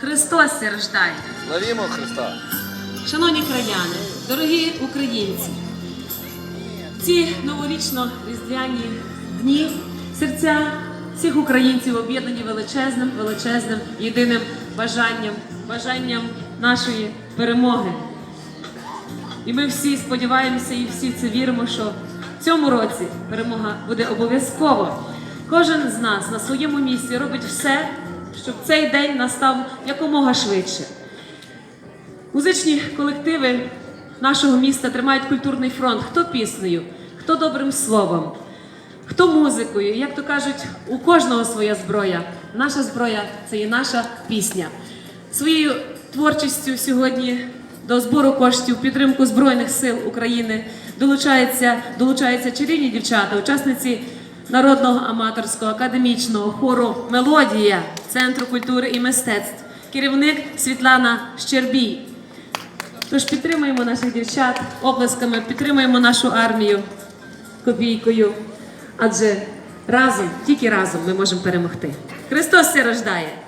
Христос рождає. Славімо Христа! Шановні краяни, дорогі українці, ці новорічно-різдвяні дні серця всіх українців об'єднані величезним, величезним єдиним бажанням, бажанням нашої перемоги. І ми всі сподіваємося і всі це віримо, що в цьому році перемога буде обов'язково. Кожен з нас на своєму місці робить все, щоб цей день настав якомога швидше. Музичні колективи нашого міста тримають культурний фронт. Хто піснею, хто добрим словом, хто музикою. Як то кажуть, у кожного своя зброя. Наша зброя це і наша пісня. Своєю творчістю сьогодні до збору коштів підтримку Збройних сил України долучаються, долучаються чарівні дівчата, учасниці народного аматорського академічного хору Мелодія Центру культури і мистецтв, керівник Світлана Щербій. Тож підтримуємо наших дівчат оплесками, підтримуємо нашу армію копійкою. Адже разом, тільки разом ми можемо перемогти. Христос все рождає!